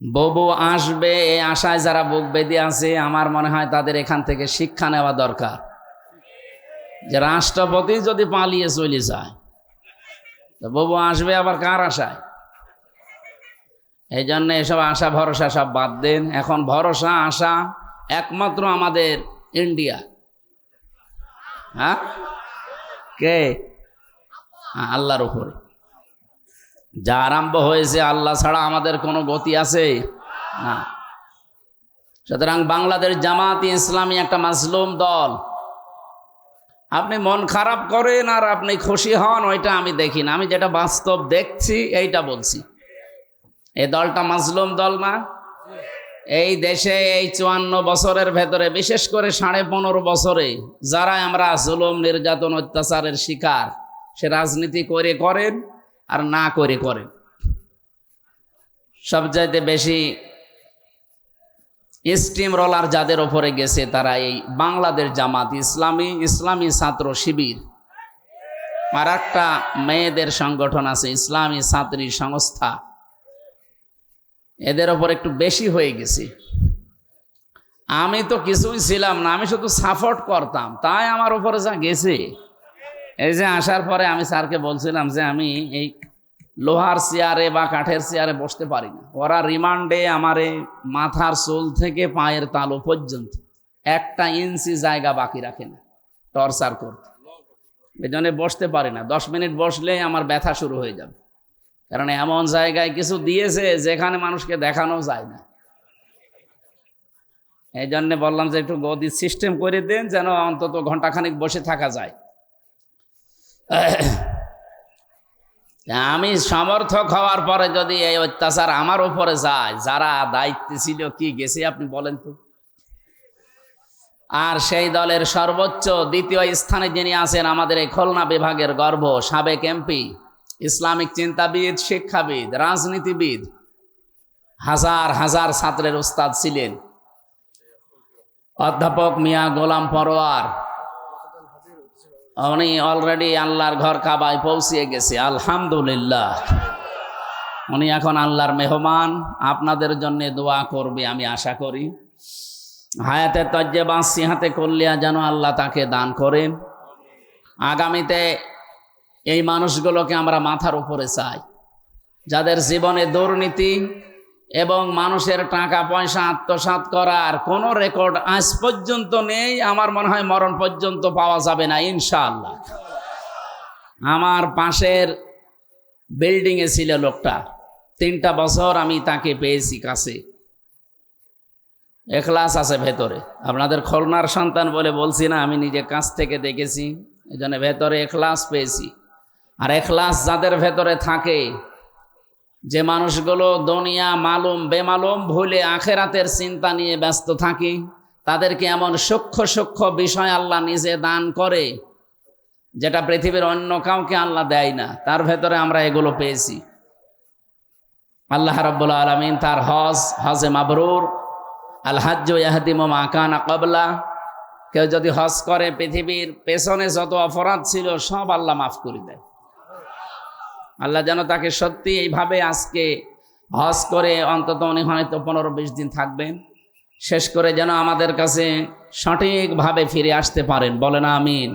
ববু আসবে এই আশায় যারা বুক বেঁধে আছে, আমার মনে হয় তাদের এখান থেকে শিক্ষা নেওয়া দরকার। যে রাষ্ট্রপতি যদি পালিয়ে চলে যায়, তো ববু আসবে আবার কার আশায়? এই জন্য এসব আশা, ভরসা সব বাদ দেন। এখন ভরসা, আশা একমাত্র আমাদের ইন্ডিয়া। হ্যাঁ? কে? আল্লাহর উপরে। যা আরম্ভ হয়েছে আল্লাহ ছাড়া আমাদের কোনো গতি আছে? না। সুতরাং বাংলাদেশ জামাত ইসলামী একটা মাসলুম দল। আপনি মন খারাপ করেন আর আপনি খুশি হন, ওইটা আমি দেখি না। আমি যেটা বাস্তব দেখছি, এইটা বলছি। এই দলটা মাসলুম দল না? এই দেশে এই চুয়ান্ন বছরের ভেতরে, বিশেষ করে সাড়ে পনেরো বছরে যারা আমরা জুলুম, নির্যাতন, অত্যাচারের শিকার, সে রাজনীতি করে করেন। আর না করে করেন সবচাইতে বেশি স্টিম রোলার যাদের ওপরে গেছে, তারা এই বাংলাদেশ জামাত ইসলামী ইসলামী ছাত্র শিবির। আর একটা মেয়েদের সংগঠন আছে, ইসলামী ছাত্রী সংস্থা। এদের ওপর একটু বেশি হয়ে গেছে। আমি তো কিছুই ছিলাম না, আমি শুধু সাপোর্ট করতাম, তাই আমার উপরে যা গেছে। এই যে আসার পরে আমি স্যারকে বলছিলাম যে আমি এই লোহার চেয়ারে বা কাঠের চেয়ারে বসতে পারি না। ওরা রিমান্ডে আমারে মাথার চুল থেকে পায়ের তালু পর্যন্ত একটা ইঞ্চি জায়গা বাকি রাখে না, টর্চার করতে। এই জন্য বসতে পারি না। দশ মিনিট বসলে আমার ব্যথা শুরু হয়ে যাবে। কারণ এমন জায়গায় কিছু দিয়েছে যেখানে মানুষকে দেখানো যায় না। এই জন্যে বললাম যে একটু গদির সিস্টেম করে দেন যেন অন্তত ঘন্টাখানিক বসে থাকা যায়। আমি সমর্থক হওয়ার পরে যদি এই অত্যাচার আমার উপরে যায়, যারা দায়িত্বে ছিল কি গেছে আপনি বলেন তো? আর সেই দলের সর্বোচ্চ দ্বিতীয় স্থানে যিনি আছেন আমাদের এই খুলনা বিভাগের গর্ব, সাবেক এমপি, ইসলামিক চিন্তাবিদ, শিক্ষাবিদ, রাজনীতিবিদ, হাজার হাজার ছাত্রের উস্তাদ ছিলেন। অধ্যাপক মিয়া গোলাম পরোয়ার উনি অলরেডি আল্লাহর ঘর কাবায় পৌঁছিয়ে গেছে, আলহামদুলিল্লাহ। উনি এখন আল্লাহর মেহমান, আপনাদের জন্য দোয়া করবে আমি আশা করি। হায়াতে তজ্জে বাঁচি হাতে করলিয়া যেন আল্লাহ তাকে দান করেন। আগামীতে এই মানুষগুলোকে আমরা মাথার উপরে চাই। যাদের জীবনে দুর্নীতি এবং মানুষের টাকা পয়সা আত্মসাৎ করার কোনো রেকর্ড আজ পর্যন্ত নেই, আমার মনে হয় মরণ পর্যন্ত পাওয়া যাবে না, ইনশাআল্লাহ। আমার পাশের বিল্ডিংয়ে ছিল লোকটা। তিনটা বছর আমি তাকে পেয়েছি কাছে। এখলাস আছে ভেতরে। আপনাদের খুলনার সন্তান বলে বলছি না, আমি নিজে কাছ থেকে দেখেছি। এই জন্য ভেতরে এখলাস পেয়েছি। আর এখলাস যাদের ভেতরে থাকে যে মানুষগুলো দুনিয়া মালুম বেমালুম ভুলে আখেরাতের চিন্তা নিয়ে ব্যস্ত থাকে, তাদেরকে এমন সূক্ষ্ম সূক্ষ্ম বিষয় আল্লাহ নিজে দান করে, যেটা পৃথিবীর অন্য কাউকে আল্লাহ দেয় না। তার ভেতরে আমরা এগুলো পেয়েছি। আল্লাহ রাব্বুল আলমিন তার হজ, হজে মাবরুর, আল হাজ্জ ইয়াহদিম মাকানা কবলা কেউ যদি হজ করে, পৃথিবীর পেছনে যত অপরাধ ছিল, সব আল্লাহ মাফ করে দেয়। আল্লাহ যেন তাকে সত্যি এইভাবে আজকে হজ করে অন্তত উনি হয়তো পনেরো বিশ দিন থাকবেন। শেষ করে যেন আমাদের কাছে সঠিকভাবে ফিরে আসতে পারেন। বলেন আমিন।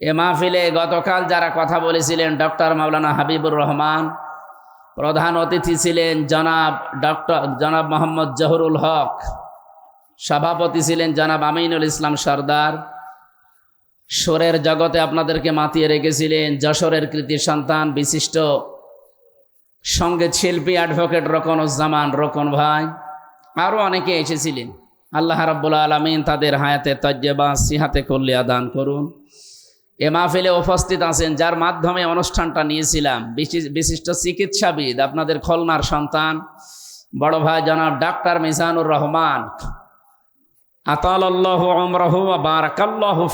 এ মাহফিলে গতকাল যারা কথা বলেছিলেন ডক্টর মাওলানা হাবিবুর রহমান, প্রধান অতিথি ছিলেন জনাব ডক্টর জনাব মোহাম্মদ জহরুল হক, সভাপতি ছিলেন জনাব আমিনুল ইসলাম সর্দার সোরের জগতে আপনাদেরকে মাতিয়ে রেখেছিলেন যশোরের কৃতি সন্তান বিশিষ্ট সংগীত শিল্পী অ্যাডভোকেট রকনুজ্জামান রকন ভাই। আরও অনেকে এসেছিলেন। আল্লাহ রাব্বুল আলমিন তাদের হায়াতে তজ্জেবা সিহাতে কল্যাণ দান করুন। এ মাহফিলে উপস্থিত আছেন, যার মাধ্যমে অনুষ্ঠানটা নিয়েছিলাম। বিশিষ্ট চিকিৎসাবিদ, আপনাদের খলনার সন্তান, বড় ভাই জনাব ডাক্তার মিজানুর রহমান।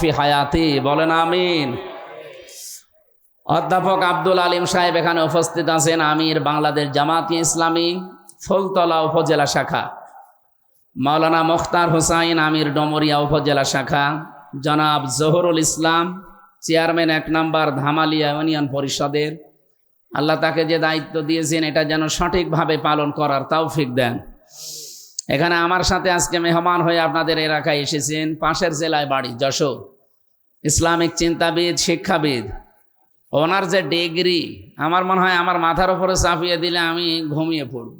ফি হায়াতি। বলেন আমিন। অধ্যাপক আব্দুল আলিম সাহেব এখানে উপস্থিত আছেন আমির বাংলাদেশ জামাতি ইসলামী, ফুলতলা উপজেলা শাখা। মাওলানা মুখতার হুসাইন আমির ডমরিয়া উপজেলা শাখা। জনাব জহরুল ইসলাম, চেয়ারম্যান এক নম্বর ধামালিয়া ইউনিয়ন পরিষদের। আল্লাহ তাকে যে দায়িত্ব দিয়েছেন, এটা যেন সঠিকভাবে পালন করার তৌফিক দেন। এখানে আমার সাথে আজকে মেহমান হয়ে আপনাদের এলাকায় এসেছেন পাশের জেলায় বাড়ি, যশোর। ইসলামিক চিন্তাবিদ, শিক্ষাবিদ। ওনার যে ডিগ্রি, আমার মনে হয় আমার মাথার উপরে চাপিয়ে দিলে আমি ঘুমিয়ে পড়ব।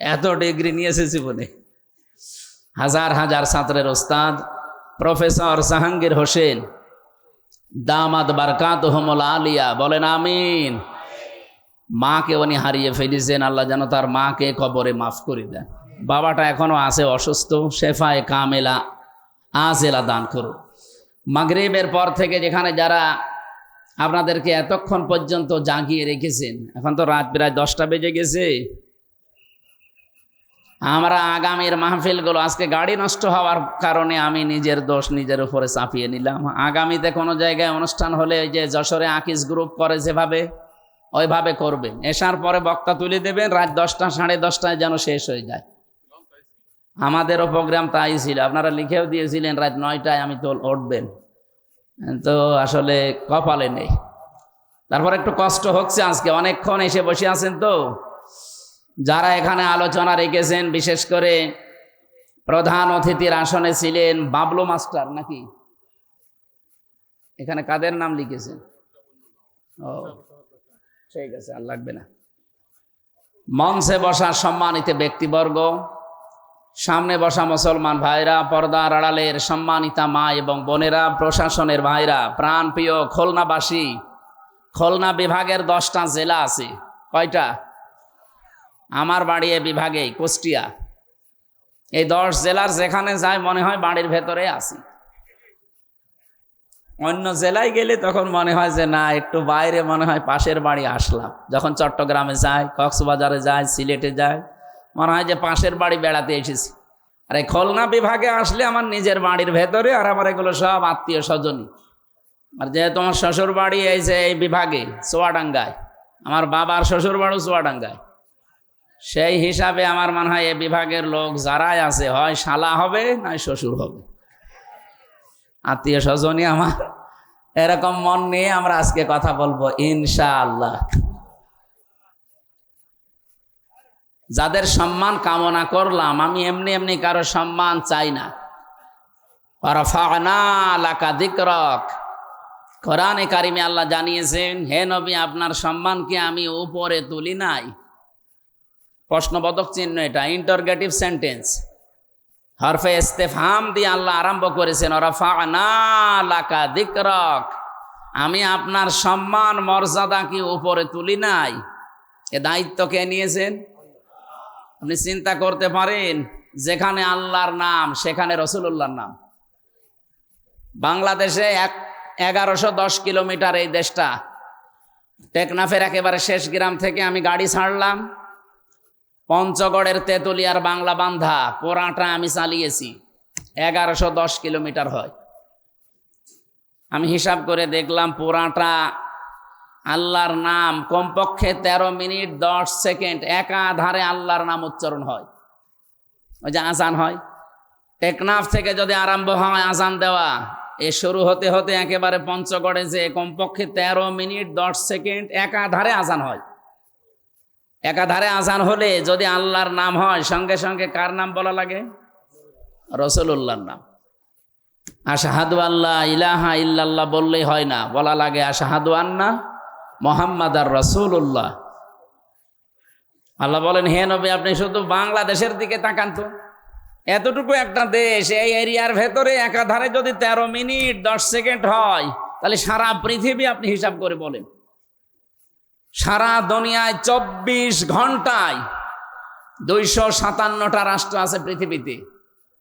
এত ডিগ্রি নিয়ে এসেছি বলে হাজার হাজার ছাত্রের ওস্তাদ, প্রফেসর জাহাঙ্গীর হোসেন, দামাদ বারকাত হোমল আলিয়া, বলেন আমিন। মাকে উনি হারিয়ে ফেলেছেন, আল্লাহ যেন তার মাকে কবরে মাফ করে দেন। বাবাটা এখনও আছে অসুস্থ, শেফায় কামেলা আজেলা দান করুন। মাগরিবের পর থেকে যেখানে যারা আপনাদেরকে এতক্ষণ পর্যন্ত জাগিয়ে রেখেছেন, এখন তো রাত প্রায় দশটা বেজে গেছে। আমরা আগামীর মাহফিলগুলো আজকে গাড়ি নষ্ট হওয়ার কারণে আমি নিজের দোষ নিজের উপরে চাপিয়ে নিলাম। আগামীতে কোনো জায়গায় অনুষ্ঠান হলে ওই যে যশোরে আকিস গ্রুপ করে যেভাবে, ওইভাবে করবেন। এসার পরে বক্তা তুলে দেবেন, রাত দশটা, সাড়ে দশটায় যেন শেষ হয়ে যায়। আমাদেরও প্রোগ্রাম তাই ছিল। আপনারা লিখেও দিয়েছিলেন, রাত নয়টায় আমি তো উঠবেন। তো আসলে কপালে নেই। তারপর একটু কষ্ট হচ্ছে আজকে। অনেকক্ষণ এসে বসে আছেন তো। যারা এখানে আলোচনা রেখেছেন, বিশেষ করে প্রধান অতিথির আসনে ছিলেন বাবলু মাস্টার নাকি? এখানে কাদের নাম লিখেছেন? ও, ঠিক আছে, আর লাগবে না। মঞ্চে বসা সম্মানিত ব্যক্তিবর্গ সামনে বসা মুসলমান ভাইরা পর্দার আড়ালের সম্মানিতা মা এবং বোনেরা, প্রশাসনের ভাইরা, প্রাণপ্রিয় খুলনাবাসী, খুলনা বিভাগের দশটা জেলা আছে। কয়টা? আমার বাড়ি এ বিভাগে, কুষ্টিয়া। এই দশ জেলার যেখানে যায় মনে হয় বাড়ির ভেতরে আছি। অন্য জেলায় গেলে তখন মনে হয় যে, না, একটু বাইরে মনে হয় পাশের বাড়ি আসলাম। যখন চট্টগ্রামে যায় কক্সবাজারে যায় সিলেটে যায় মনে হয় যে পাশের বাড়ি বেড়াতে এসেছি। আর এই খুলনা বিভাগে আসলে আমার নিজের বাড়ির ভেতরে আর আমার এগুলো সব আত্মীয় স্বজনই। আর যেহেতু আমার শ্বশুর বাড়ি এই যে এই বিভাগে, চুয়াডাঙ্গায়, আমার বাবার শ্বশুর বাড়িও চুয়াডাঙ্গায়। সেই হিসাবে আমার মনে হয় এ বিভাগের লোক যারাই আছে, হয় শালা হবে, নয় শ্বশুর হবে। আত্মীয় স্বজনই আমার। এরকম মন নিয়ে আমরা আজকে কথা বলব, ইনশাআল্লাহ। যাদের সম্মান কামনা করলাম, আমি এমনি এমনি কারও সম্মান চাই না। দিকরক। কোরআনে কারিমে আল্লাহ জানিয়েছেন, হে নবী, আপনার সম্মানকে আমি উপরে তুলি নাই। প্রশ্নবোধক চিহ্ন এটা ইন্টারগেটিভ সেন্টেন্স হরফে ইস্তেফাম দিয়ে আল্লাহ আরম্ভ করেছেন লাকা দিকরক। আমি আপনার সম্মান মর্যাদা কি উপরে তুলি নাই। এ দায়িত্ব কে নিয়েছেন? আপনি চিন্তা করতে পারেন, যেখানে আল্লাহর নাম, সেখানে রসুল্লাহর নাম। বাংলাদেশে এক, এগারোশো দশ কিলোমিটার এই দেশটা। টেকনাফের একেবারে শেষ গ্রাম থেকে আমি গাড়ি ছাড়লাম। পঞ্চগড়ের তেতুলিয়ার বাংলা বান্ধা, পোড়াটা আমি চালিয়েছি। এগারোশো দশ কিলোমিটার হয়। আমি হিসাব করে দেখলাম, পোড়াটা আল্লাহর নাম কমপক্ষে ১৩ মিনিট, দশ সেকেন্ড, একাধারে আল্লাহর নাম উচ্চারণ হয়। ওই যে আজান হয়। টেকনাফ থেকে যদি আরম্ভ হয় আজান দেওয়া, এ শুরু হতে হতে একেবারে পঞ্চগড়ে যে কমপক্ষে ১৩ মিনিট, দশ সেকেন্ড, একাধারে আজান হয়। একাধারে আজান হলে যদি আল্লাহর নাম হয়, সঙ্গে সঙ্গে কার নাম বলা লাগে? রসুল্লাহর নাম। আশাহাদু আল্লাহ ইলাহা ইল্লাল্লাহ বললেই হয় না, বলা লাগে আশাহাদু আন্না মোহাম্মদ আর রসুল্লাহ আল্লাহ বলেন, হে নবী, আপনি শুধু বাংলাদেশের দিকে তাকান তো। এতটুকু একটা দেশ, এই এরিয়ার ভেতরে একাধারে যদি ১৩ মিনিট, দশ সেকেন্ড হয়, তাহলে সারা পৃথিবী আপনি হিসাব করে বলেন। সারা দুনিয়ায় চব্বিশ ঘন্টায় দুইশো সাতান্নটা রাষ্ট্র আছে পৃথিবীতে।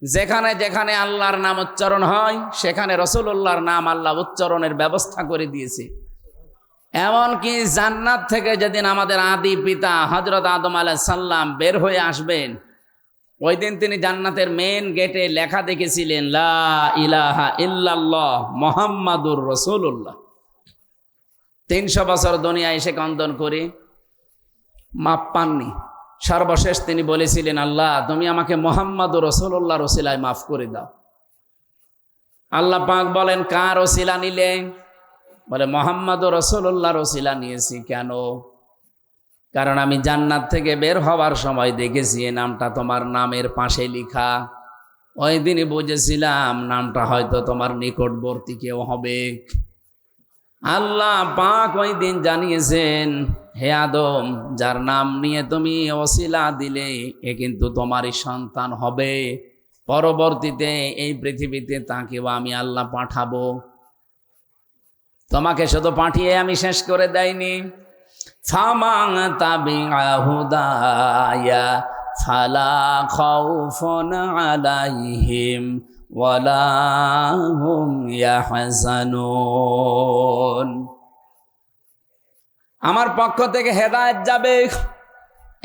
যেখানে যেখানে আল্লাহর নাম উচ্চারণ হয়, সেখানে রসুল্লাহর নাম আল্লাহ উচ্চারণের ব্যবস্থা করে দিয়েছে। এমনকি জান্নাত থেকে যেদিন আমাদের আদি পিতা হজরত আদম আলাহ সাল্লাম বের হয়ে আসবেন ওই দিন তিনি জান্নাতের মেন গেটে লেখা দেখেছিলেন, লা ইলাহা ইল্লাল্লাহ মোহাম্মদুর রসুল্লাহ তিনশো বছর দুনিয়া এসে কন্দন করে, মাপ পাননি। সর্বশেষ তিনি বলেছিলেন, আল্লাহ, তুমি আমাকে মোহাম্মদ রসুল্লাহ রসিলায় মাফ করে দাও। আল্লাহ পাক বলেন, কার ওসিলা নিলে? বলে মোহাম্মদ রসুল্লাহ রসিলা নিয়েছি কেন? কারণ আমি জান্নাত থেকে বের হওয়ার সময় দেখেছি এই নামটা তোমার নামের পাশে লেখা। ওই দিনই বুঝেছিলাম নামটা হয়তো তোমার নিকটবর্তী কেউ হবে। আল্লাহ পাক ওই দিন জানিয়েছেন, হে আদম, যার নাম নিয়ে তুমি অশিলা দিলে, এ কিন্তু তোমারই সন্তান হবে। পরবর্তীতে এই পৃথিবীতে তাকেও আমি আল্লাহ পাঠাবো। তোমাকে শুধু পাঠিয়ে আমি শেষ করে দেয়নি। ফামাং তাবিআ হুদায়া ফালা খাউফুন আলাইহিম ওয়ালা আমার পক্ষ থেকে হেদায়েত যাবে।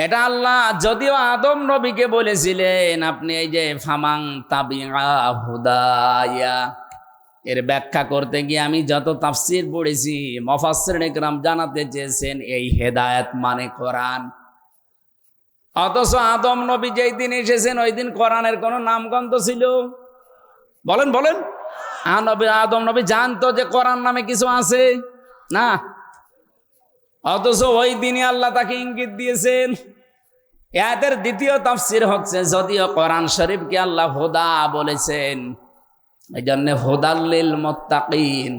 এটা আল্লাহ, যদিও আদম নবীকে বলেছিলেন, আপনি এই যে ফামাং তাবিআ হুদায়া এর ব্যাখ্যা করতে গিয়ে আমি যত তাফসির পড়েছি মফাসির একরাম জানাতে চেয়েছেন, এই হেদায়েত মানে কোরআন। অথচ আদম নবী যেই দিন এসেছেন, ওই দিন কোরআনের কোনো নামগন্ধ ছিল? বলেন বলেন। আ নবী, আদম নবী জানতো যে কোরআন নামে কিছু আছে? না। অথচ ওই দিনই আল্লাহ তাকে ইঙ্গিত দিয়েছেন। এদের দ্বিতীয় তাফসির হচ্ছে, যদিও কোরআন শরীফকে আল্লাহ হোদা বলেছেন। এই জন্য হোদাল্লিল মোত্তাকিন।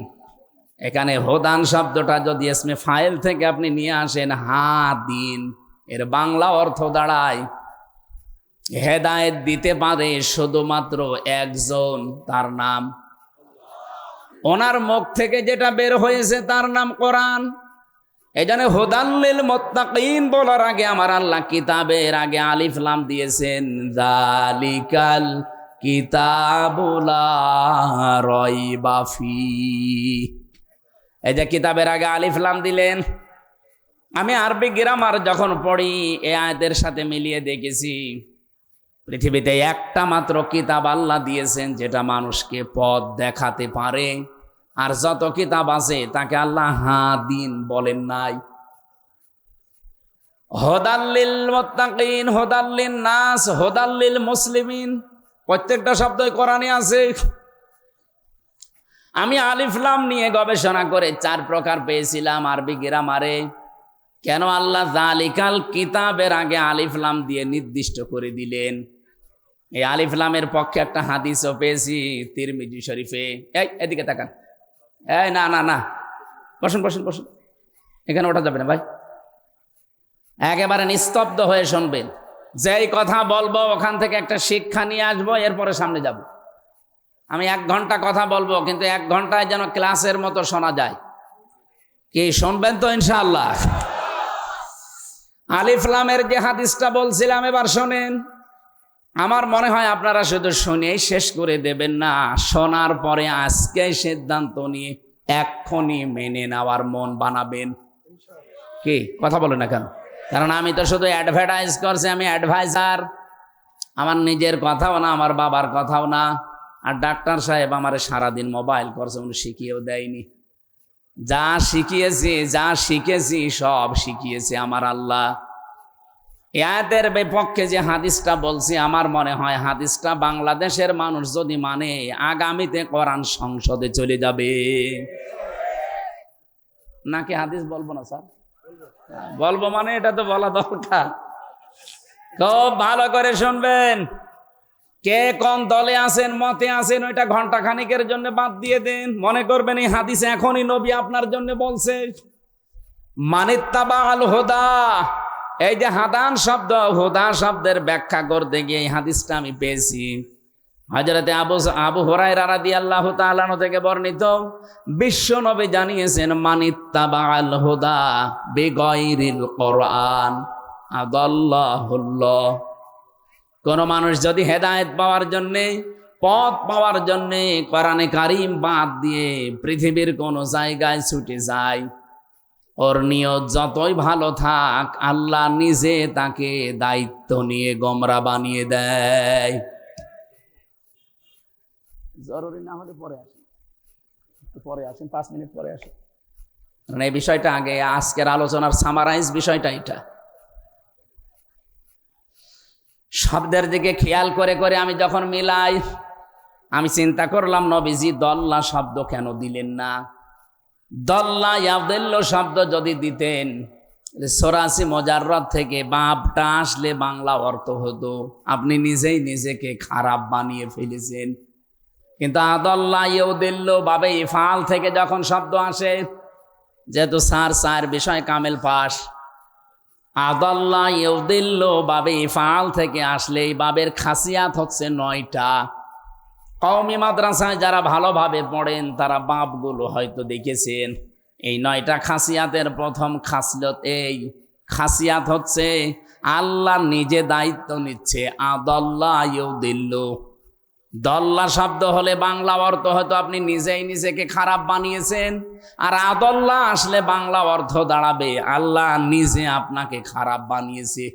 এখানে হোদান শব্দটা যদি এসমে ফাইল থেকে আপনি নিয়ে আসেন, হা দিন, এর বাংলা অর্থ দাঁড়ায়। হেদায়েত দিতে পারে শুধুমাত্র একজন, তার নাম। ওনার মুখ থেকে যেটা বের হয়েছে, তার নাম কোরআন। এই জন্য হোদাল্লিল মোত্তাকিন বলার আগে আমার আল্লাহ কিতাবের আগে আলিফ লাম দিয়েছেন দালিকাল কিতাবুলা রয়বাফি এই যে কিতাবের আগে আলিফলাম দিলেন। আমি আরবি গ্রামার যখন পড়ি, এ আয়াতের সাথে মিলিয়ে দেখেছি, পৃথিবীতে একটা মাত্র কিতাব আল্লাহ দিয়েছেন, যেটা মানুষকে পথ দেখাতে পারে। আর যত কিতাব আছে, তাকে আল্লাহ হা দিন বলেন নাই। হোদাল্লিল মোত্তাকিন হোদাল্লিন নাস হোদাল্লিল মুসলিমিন। প্রত্যেকটা শব্দই কোরআনে আছে। আমি আলিফলাম নিয়ে গবেষণা করে চার প্রকার পেয়েছিলাম আরবি গ্রামারে। কেন আল্লাহ জালিকাল কিতাবের আগে আলিফলাম দিয়ে নির্দিষ্ট করে দিলেন? এই আলিফলামের পক্ষে একটা হাদিসও পেয়েছি তিরমিজি শরীফে। এই, এদিকে তাকান। এই, না না না। বসুন বসুন বসুন। এখানে ওঠা যাবে না ভাই। একেবারে নিস্তব্ধ হয়ে শুনবেন। যেই কথা বলব, ওখান থেকে একটা শিক্ষা নিয়ে আসব, এরপরে সামনে যাব। আমি এক ঘণ্টা কথা বলব, কিন্তু এক ঘন্টায় যেন ক্লাসের মতো শোনা যায়। কি শুনবেন তো ইনশাআল্লাহ? আলিফলামের যে হাদিসটা বলছিলাম, এবার শোনেন। আমার মনে হয় আপনারা শুধু শুনেই শেষ করে দেবেন না, শোনার পরে আজকে সিদ্ধান্ত নিয়ে এক্ষুনি মেনে নেওয়ার মন বানাবেন। কি? কথা বলেন না কেন? কারণ আমি তো শুধু অ্যাডভার্টাইজ করছি, আমি অ্যাডভাইজার আমার নিজের কথাও না, আমার বাবার কথাও না। আর ডাক্তার সাহেব আমার সারাদিন মোবাইল করছে, উনি শিখিয়েও দেয়নি। যা শিখিয়েছি, যা শিখেছি, সব শিখিয়েছে আমার আল্লাহ। এদের বিপক্ষে যে হাদিসটা বলছি, আমার মনে হয় হাদিসটা বাংলাদেশের মানুষ যদি মানে আগামীতে কোরআন সংসদে চলে যাবে। নাকি হাদিস বলব না, স্যার? বলব মানে এটা তো বলা দরকার। খুব ভালো করে শুনবেন। কে কোন দলে আছেন, মতে আছেন, ওইটা ঘণ্টা খানিকের জন্য বাদ দিয়ে দেন। মনে করবেন এই হাদিস এখনই নবী আপনার জন্য বলছে। মানিত্তাবা আল হোদা। এই যে হাদান শব্দ, হোদা শব্দের ব্যাখ্যা করতে গিয়ে এই হাদিসটা আমি পেয়েছি। হজরতে আবু আবু হরাই রাদি আল্লাহ তালানো থেকে বর্ণিত, বিশ্ব নবী জানিয়েছেন মানিত্তাবা হুদা বেগৈরিল কোরআন, আদাল্লাহুল্লাহ। কোন মানুষ যদি হেদায়েত পাওয়ার জন্যে, পথ পাওয়ার জন্যে কোরআনে কারিম বাদ দিয়ে পৃথিবীর কোন জায়গায় ছুটে যায়, ওর নিয়ত যতই ভালো থাক, আল্লাহ নিজে তাকে দায়িত্ব নিয়ে গমরা বানিয়ে দেয়। জরুরি না হলে পরে আসেন। পরে আসেন, পাঁচ মিনিট পরে আসেন। কারণ এই বিষয়টা আগে, আজকের আলোচনার সামারাইজ বিষয়টা এটা। শব্দের দিকে খেয়াল করে করে আমি যখন মিলাই, আমি চিন্তা করলাম, নবীজি দল্লা শব্দ কেন দিলেন না? দল্লা ইয়াবদেল্ল শব্দ যদি দিতেন সরাসি মজাররত থেকে বাপটা আসলে বাংলা অর্থ হতো। আপনি নিজেই নিজেকে খারাপ বানিয়ে ফেলেছেন। কিন্তু আদল্লা ইউ দিল্ল বাবে ইফাল থেকে যখন শব্দ আসে, যেহেতু সার সার বিষয় কামেল পাশ আদল্লা ইউ দিল্ল বাবে ইফাল থেকে আসলে এই বাবের খাসিয়াত হচ্ছে নয়টা। কওমি মাদ্রাসায় যারা ভালোভাবে পড়েন, তারা বাপগুলো হয়তো দেখেছেন, এই নয়টা খাসিয়াতের প্রথম খাসিয়ত এই। খাসিয়াত হচ্ছে, আল্লাহ নিজে দায়িত্ব নিচ্ছে আদল্লা ইউ দিল্ল শব্দ হলে বাংলা অর্থ হয়তো আপনি নিজেই নিজেকে খারাপ বানিয়েছেন। আর আদল্লা আসলে বাংলা অর্থ দাঁড়াবে, আল্লাহ নিজে আপনাকে খারাপ বানিয়েছে।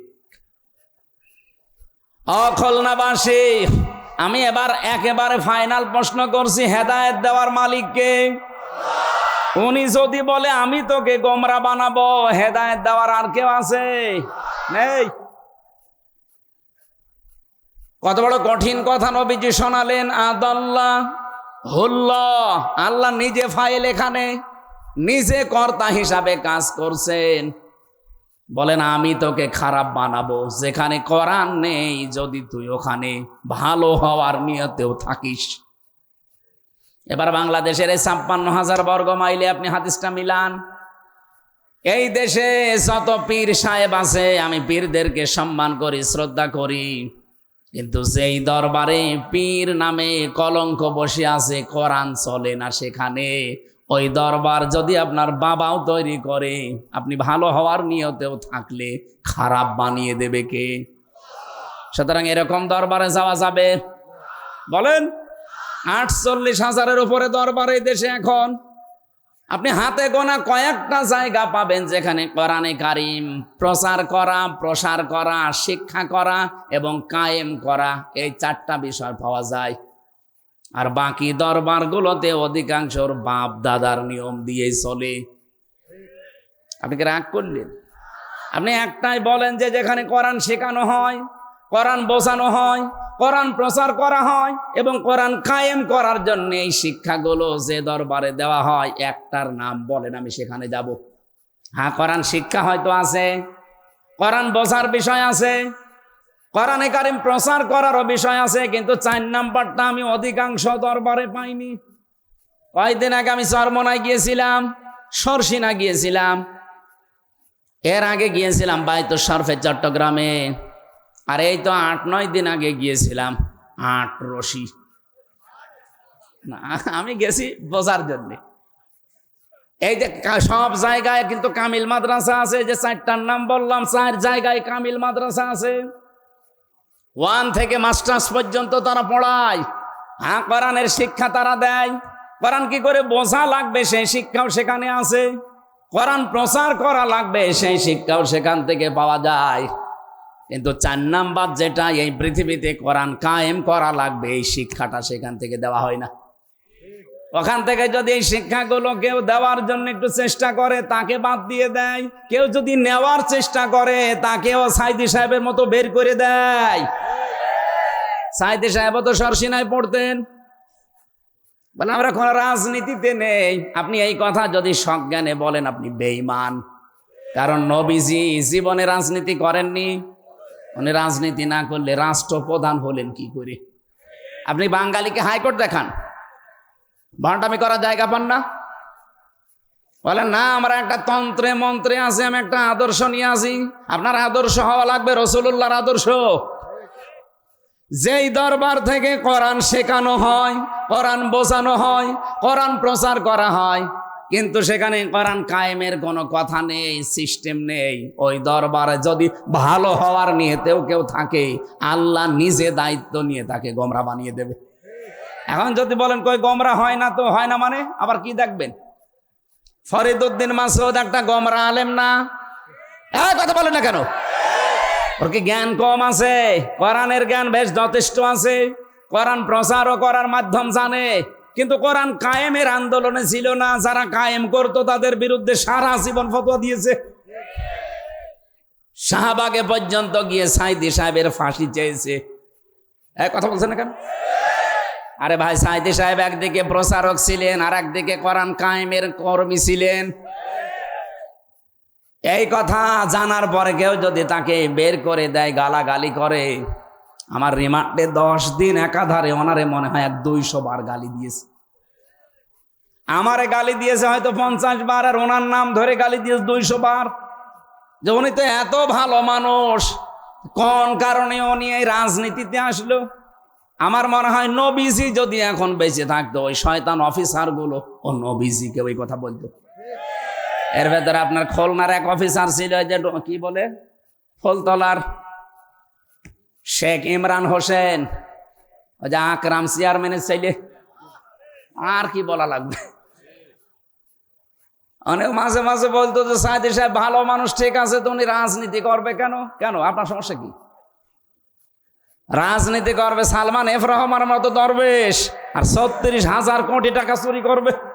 অখলনাবাসী আমি এবার একেবারে ফাইনাল প্রশ্ন করছি হেদায়েত দেওয়ার মালিককে। উনি যদি বলে, আমি তোকে গোমরা বানাবো, হেদায়েত দেওয়ার আর কেউ আছে? নেই। কত বড় কঠিন কথা নবীজি শোনালেন, আদাল্লাহ হুল্ল আল্লাহ নিজে ফাইল এখানে, নিজে কর্তা হিসাবে কাজ করছেন। বলেন, আমি তোকে খারাপ বানাবো, যেখানে করার নেই, যদি তুই ওখানে ভালো হওয়ার নিয়তেও থাকিস। এবার বাংলাদেশের এই ছাপ্পান্ন হাজার বর্গ মাইলে আপনি হাদিসটা মিলান। এই দেশে যত পীর সাহেব আছে, আমি পীরদেরকে সম্মান করি, শ্রদ্ধা করি। কিন্তু যেই দরবারে পীর নামে কলঙ্ক বসে আছে, কোরআন চলে না সেখানে। ওই দরবার যদি আপনার বাবাও তৈরি করে, আপনি ভালো হওয়ার নিয়তেও থাকলে খারাপ বানিয়ে দেবে কে? সুতরাং এরকম দরবারে যাওয়া যাবে। বলেন, আটচল্লিশ হাজারের উপরে দরবার এই দেশে এখন। আপনি হাতে গোনা কয়েকটা জায়গা পাবেন যেখানে কোরআনে কারিম, প্রচার করা, প্রসার করা, শিক্ষা করা এবং কায়েম করা এই চারটা বিষয় পাওয়া যায়। আর বাকি দরবারগুলোতে অধিকাংশর বাপ দাদার নিয়ম দিয়েই চলে। আপনি কি রাগ করলেন? আপনি একটাই বলেন যে যেখানে কোরআন শেখানো হয়, কোরআন বোঝানো হয় কোরআন প্রচার করা হয় এবং কোরআন কায়েম করার জন্য এই শিক্ষাগুলো যে দরবারে দেওয়া হয়, একটার নাম বলেন, আমি সেখানে যাব। হ্যাঁ কোরআন শিক্ষা হয়তো আছে, কোরআন বোঝার বিষয় আছে, কোরআনে কারিম প্রচার করারও বিষয় আছে, কিন্তু চার নাম্বারটা আমি অধিকাংশ দরবারে পাইনি। কয়েকদিন আগে আমি চরমনায় গিয়েছিলাম, সরসিনা গিয়েছিলাম। এর আগে গিয়েছিলাম বাইতো সরফে চট্টগ্রামে। আর এই তো আট, নয় দিন আগে গিয়েছিলাম। আট রশি। না, আমি গেছি বোঝার জন্যে। এই যে সব জায়গায় কিন্তু কামিল মাদ্রাসা আছে যে চারটার নাম বললাম, চার জায়গায় কামিল মাদ্রাসা আছে। ওয়ান থেকে মাস্টার্স পর্যন্ত তারা পড়ায়। হ্যাঁ কোরআনের শিক্ষা তারা দেয়। কোরআন কি করে বোঝা লাগবে, সেই শিক্ষাও সেখানে আছে। কোরআন প্রচার করা লাগবে, সেই শিক্ষাও সেখান থেকে পাওয়া যায়। কিন্তু চার নাম্বার যেটা এই পৃথিবীতে কোরআন কায়েম করা লাগবে, এই শিক্ষাটা সেখান থেকে দেওয়া হয় না। ওখান থেকে যদি এই শিক্ষাগুলো কেউ দেওয়ার জন্য একটু চেষ্টা করে, তাকে বাদ দিয়ে দেয়। কেউ যদি নেওয়ার চেষ্টা করে, তাকেও সাইদি সাহেবের মতো বের করে দেয়। সাইদি সাহেব তো সরসিনায় পড়তেন। বলে, আমরা কোনো রাজনীতিতে নেই। আপনি এই কথা যদি সজ্ঞানে বলেন, আপনি বেইমান কারণ নবীজি জীবনে রাজনীতি করেননি। উনি রাজনীতি না করলে রাষ্ট্রপ্রধান হলেন কি করে? আপনি বাঙালিকে হাইকোর্ট দেখান। ভান্ডামি করার জায়গা পান না? বলেন, না, আমরা একটা তন্ত্রে মন্ত্রে আছি, আমি একটা আদর্শ নিয়ে আসি। আপনার আদর্শ হওয়া লাগবে রসুল্লাহর আদর্শ। যেই দরবার থেকে কোরআন শেখানো হয়, কোরআন বোঝানো হয়, কোরআন প্রচার করা হয় কিন্তু সেখানে কোরআন কায়েমের কোনো কথা নেই সিস্টেম নেই। ওই দরবারে যদি ভালো হওয়ার নিয়েতেও কেউ থাকে, আল্লাহ নিজে দায়িত্ব নিয়ে তাকে গোমরা বানিয়ে দেবে। এখন যদি বলেন, কই গোমরা হয় না তো হয় না মানে? আবার কি দেখবেন? ফরিদুদ্দিন মাসুদ একটা গোমরা আলেম না? হ্যাঁ কথা বলেন না কেন? ওর কি জ্ঞান কম আছে? কোরআনের জ্ঞান বেশ যথেষ্ট আছে। কোরআন প্রচারও করার মাধ্যম জানে। কিন্তু কোরআন কায়েমের আন্দোলনে ছিল না, যারা কায়েম করতো তাদের বিরুদ্ধে সারা জীবন ফতোয়া দিয়েছে। শাহবাগে পর্যন্ত গিয়ে সাইদি সাহেবের ফাঁসি চেয়েছে। এক কথা বলছেন না কেন? আরে ভাই, সাইদি সাহেব একদিকে প্রচারক ছিলেন আর একদিকে কোরআন কায়েমের কর্মী ছিলেন। এই কথা জানার পরে কেউ যদি তাকে বের করে দেয়, গালাগালি করে আমার রিমান্ডে দশ দিন একাধারে ওনারে মনে হয় এক দুইশো বার গালি দিয়েছে। আমারে গালি দিয়েছে হয়তো পঞ্চাশ বার আর ওনার নাম ধরে গালি দিয়েছে দুইশো বার। যে উনি তো এত ভালো মানুষ, কোন কারণে উনি এই রাজনীতিতে আসলো? আমার মনে হয় নবীজি যদি এখন বেঁচে থাকতো, ওই শয়তান অফিসারগুলো ও নবীজিকে ওই কথা বলতো। এর ভেতরে আপনার খোলনার এক অফিসার ছিল যে কি বলে? ফুলতলার শেখ ইমরান হোসেন। ওই যে আকরাম চেয়ারম্যানের ছেলে। আর কি বলা লাগবে? অনেক মাঝে মাঝে বলতো যে সাইদি সাহেব ভালো মানুষ ঠিক আছে, তো উনি রাজনীতি করবে কেন? কেন? আপনার সমস্যা কি? রাজনীতি করবে সালমান এফ রহমানের মতো দরবেশ। আর ছত্রিশ হাজার কোটি টাকা চুরি করবে।